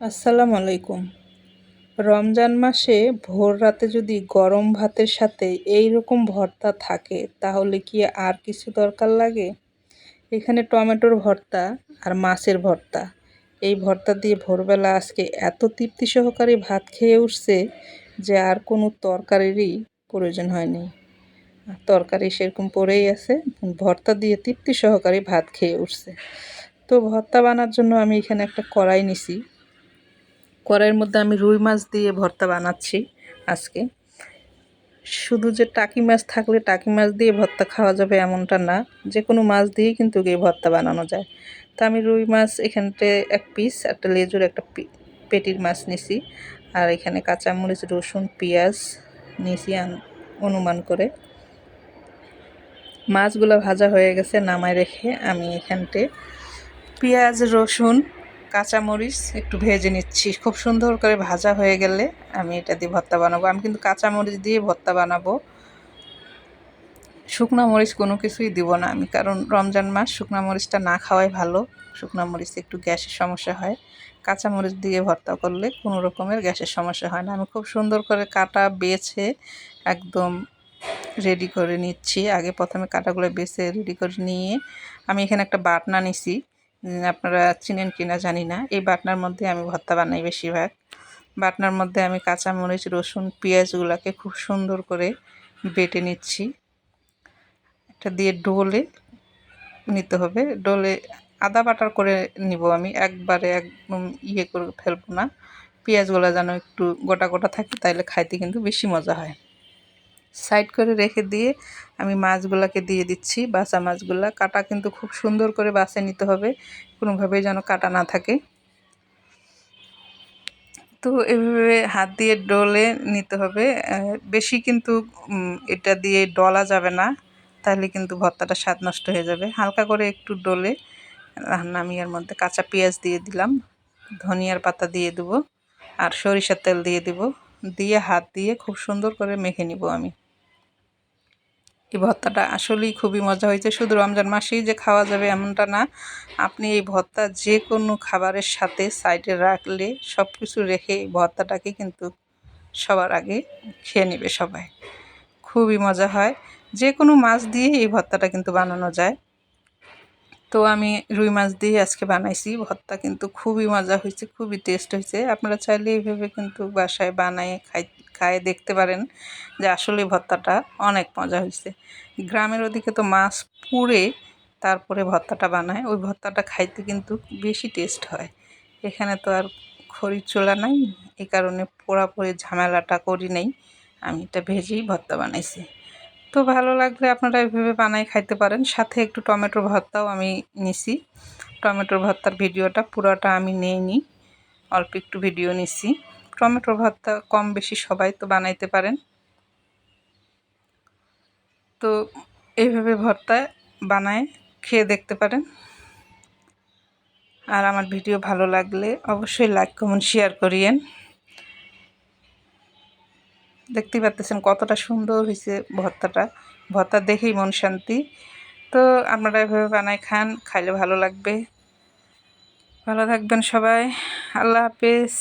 আসসালামু আলাইকুম। রমজান মাসে ভোর রাতে যদি গরম ভাতের সাথে এই রকম ভর্তা থাকে, তাহলে কি আর কিছু দরকার লাগে? এখানে টমেটোর ভর্তা আর মাছের ভর্তা। এই ভর্তা দিয়ে ভোরবেলা আজকে এত তৃপ্তি সহকারে ভাত খেয়ে উঠছে যে আর কোনো তরকারিরই প্রয়োজন হয়নি। তরকারি সেরকম পড়েই আছে, ভর্তা দিয়ে তৃপ্তি সহকারে ভাত খেয়ে উঠছে। তো ভর্তা বানার জন্য আমি এখানে একটা কড়াই নিছি। কড়াইয়ের মধ্যে আমি রুই মাছ দিয়ে ভর্তা বানাচ্ছি আজকে। শুধু যে টাকি মাছ থাকলে টাকি মাছ দিয়ে ভর্তা খাওয়া যাবে এমনটা না, যে কোনো মাছ দিয়েই কিন্তু এই ভর্তা বানানো যায়। তো আমি রুই মাছ এখানতে এক পিস একটা লেজুর একটা পেটির মাছ নিছি। আর এখানে কাঁচামরিচ, রসুন, পেঁয়াজ নিছি অনুমান করে। মাছগুলো ভাজা হয়ে গেছে, নামায় রেখে আমি এখানতে পেঁয়াজ, রসুন কাঁচামরিচ একটু ভেজে নিচ্ছি। খুব সুন্দর করে ভাজা হয়ে গেলে আমি এটা দিয়ে ভর্তা বানাবো। আমি কিন্তু কাঁচামরিচ দিয়ে ভর্তা বানাবো। শুকনো মরিচ কোনো কিছুই দিব না আমি, কারণ রমজান মাস শুকনো মরিচটা না খাওয়াই ভালো। শুকনো মরিচ একটু গ্যাসের সমস্যা হয়। কাঁচামরিচ দিয়ে ভর্তা করলে কোনো রকমের গ্যাসের সমস্যা হয় না। আমি খুব সুন্দর করে কাটা বেছে একদম রেডি করে নিচ্ছি। আগে প্রথমে কাটাগুলো বেছে রেডি করে নিয়ে আমি এখানে একটা বাটনা নিছি। আপনারা চিনেন কিনা জানি না। এই বাটনার মধ্যে আমি ভর্তা বানাই বেশিরভাগ। বাটনার মধ্যে আমি কাঁচামরিচ, রসুন, পেঁয়াজগুলোকে খুব সুন্দর করে বেটে নিচ্ছি। এটা দিয়ে ডোলে নিতে হবে। ডোলে আদা বাটার করে নিব আমি। একবারে একদম ইয়ে করে ফেলব না। পেঁয়াজগুলো যেন একটু গোটা গোটা থাকে, তাইলে খাইতে কিন্তু বেশি মজা হয়। সাইড করে রেখে দিয়ে আমি মাছগুলোকে দিয়ে দিচ্ছি বাসা মাছগুলা। কাটা কিন্তু খুব সুন্দর করে বাসে নিতে হবে, কোনোভাবেই যেন কাটা না থাকে। তো এভাবে হাত দিয়ে ডলে নিতে হবে। বেশি কিন্তু এটা দিয়ে ডলা যাবে না, তাহলে কিন্তু ভর্তাটা স্বাদ নষ্ট হয়ে যাবে। হালকা করে একটু ডলে নামিয়ার মধ্যে কাঁচা পেঁয়াজ দিয়ে দিলাম, ধনিয়ার পাতা দিয়ে দেবো, আর সরিষার তেল দিয়ে দিব। দিয়ে হাত দিয়ে খুব সুন্দর করে মেখে নিব আমি। এই ভর্তাটা আসলেই খুবই মজা হয়েছে। শুধু রমজান মাসেই যে খাওয়া যাবে এমনটা না। আপনি এই ভর্তা যে কোনো খাবারের সাথে সাইডে রাখলে সব কিছু রেখে এই ভর্তাটাকে কিন্তু সবার আগে খেয়ে নেবে সবাই। খুবই মজা হয়। যে কোনো মাছ দিয়ে এই ভর্তাটা কিন্তু বানানো যায়। তো আমি রুই মাছ দিয়ে আজকে বানাইছি। ভর্তা কিন্তু খুবই মজা হয়েছে, খুবই টেস্ট হয়েছে। আপনারা চাইলে এইভাবে কিন্তু বাসায় বানায় খাই খায়ে দেখতে পারেন যে আসলে ভর্তাটা অনেক মজা হয়েছে। গ্রামের ওদিকে তো মাছ পুড়ে তারপরে ভর্তাটা বানায়। ওই ভর্তাটা খাইতে কিন্তু বেশি টেস্ট হয়। এখানে তো আর খড়ির চোলা নাই। এ কারণে পোড়া পড়ে ঝামেলাটা করি নেই। আমি এটা ভেজেই ভর্তা বানাইছি। তো ভালো লাগলে আপনারা এভাবে বানাই খাইতে পারেন। সাথে একটু টমেটোর ভর্তাও আমি নিছি। টমেটোর ভর্তার ভিডিওটা পুরোটা আমি নিই অল্প একটু ভিডিও নিছি। টমেটোর ভর্তা কম বেশি সবাই তো বানাইতে পারেন। তো এইভাবে ভর্তা বানায়, খেয়ে দেখতে পারেন। আর আমার ভিডিও ভালো লাগলে অবশ্যই লাইক, কমেন্ট, শেয়ার করিয়েন। দেখতেই পাচ্ছেন কতটা সুন্দর হয়েছে ভর্তাটা। ভর্তা দেখেই মন শান্তি। তো আপনারা এভাবে বানায় খান, খাইলে ভালো লাগবে। ভালো থাকবেন সবাই। আল্লাহ হাফেজ।